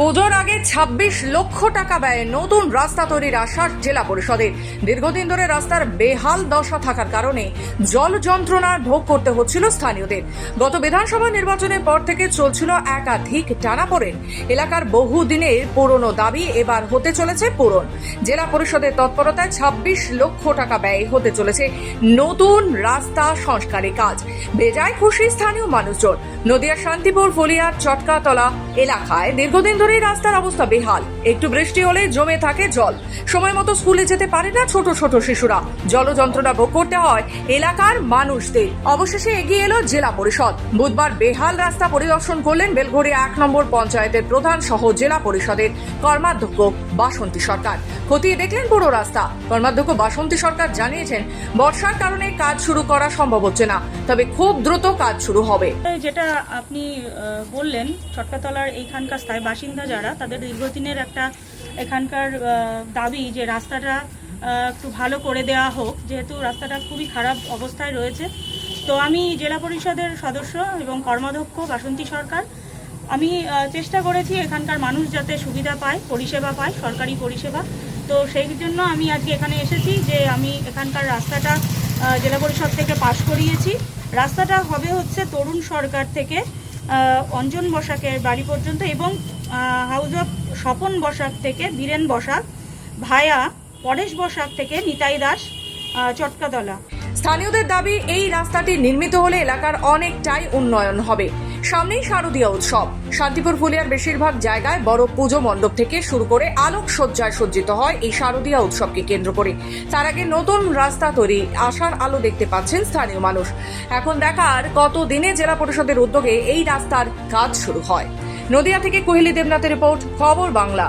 পুজোর আগে ২৬ লক্ষ টাকা ব্যয়ে নতুন রাস্তা তৈরির আশ্বাস জেলা পরিষদের। দীর্ঘদিন ধরে রাস্তার বেহাল দশা থাকার কারণে জল যন্ত্রণার ভোগ করতে হচ্ছিল স্থানীয়দের। গত বিধানসভা নির্বাচনের পর থেকে চলছিল একাধিক টানাপোড়েন এলাকার বহু দিনের পুরনো দাবি এবার হতে চলেছে পূরণ। জেলা পরিষদের তৎপরতায় ২৬ লক্ষ টাকা ব্যয় হতে চলেছে নতুন রাস্তা সংস্কারের কাজ। বেজায় খুশি স্থানীয় মানুষজন। নদিয়ার শান্তিপুর, ফলিয়ার, চটকাতলা এলাকায় দীর্ঘদিন ধরে রাস্তার অবস্থা বেহাল। একটু বৃষ্টি হলে জমে থাকে জল। সময় মতো স্কুলে যেতে পারে না ছোট ছোট শিশুরা। জল যন্ত্রণা ভোগ করতে হয় এলাকার মানুষদের। অবশেষে এগিয়ে এলো জেলা পরিষদ। বুধবার বেহাল রাস্তা পরিদর্শন করলেন বেলঘড়ি এক নম্বর পঞ্চায়েতের প্রধান সহ জেলা পরিষদের কর্মাধ্যক্ষ বাসন্তী সরকার। খতিয়ে দেখলেন পুরো রাস্তা। কর্মাধ্যক্ষ বাসন্তী সরকার জানিয়েছেন, বর্ষার কারণে কাজ শুরু করা সম্ভব হচ্ছে না। তবে খুব দ্রুত কাজ শুরু হবে। যেটা আপনি বললেন, চটকাতলার এইখানকার স্থায়ী বাসিন্দা যারা, তাদের দীর্ঘদিনের একটা এখানকার দাবি যে রাস্তাটা একটু ভালো করে দেওয়া হোক, যেহেতু রাস্তাটা খুবই খারাপ অবস্থায় রয়েছে। তো আমি জেলা পরিষদের সদস্য এবং কর্মাধ্যক্ষ বাসন্তী সরকার। আমি চেষ্টা করেছি এখানকার মানুষ যাতে সুবিধা পায়, পরিষেবা পায়, সরকারি পরিষেবা। তো সেই জন্য আমি আজকে এখানে এসেছি যে আমি এখানকার রাস্তাটা জেলা পরিষদ থেকে পাশ করিয়েছি। রাস্তাটা হবে হচ্ছে তরুণ সরকার থেকে অঞ্জন বসাকের বাড়ি পর্যন্ত এবং হাউস অফ স্বপন বসাক থেকে বীরেন বসাক, ভায়া পরেশ বসাক থেকে নিতাই দাস চটকাতলা স্থানীয়দের দাবি, এই রাস্তাটি নির্মিত হলে এলাকার অনেকটাই উন্নয়ন হবে। সামনেই শারদীয় উৎসব। শান্তিপুর ফুলিয়ার বেশিরভাগ জায়গায় বড় পুজো মণ্ডপ থেকে শুরু করে আলোক সজ্জায় সজ্জিত হয় এই শারদীয় উৎসবকে কেন্দ্র করে। তার আগে নতুন রাস্তা তৈরি আশার আলো দেখতে পাচ্ছেন স্থানীয় মানুষ। এখন দেখার কত দিনে জেলা পরিষদের উদ্যোগে এই রাস্তার কাজ শুরু হয়। নদিয়া থেকে কোহেলি দেবনাথের রিপোর্ট খবর বাংলা।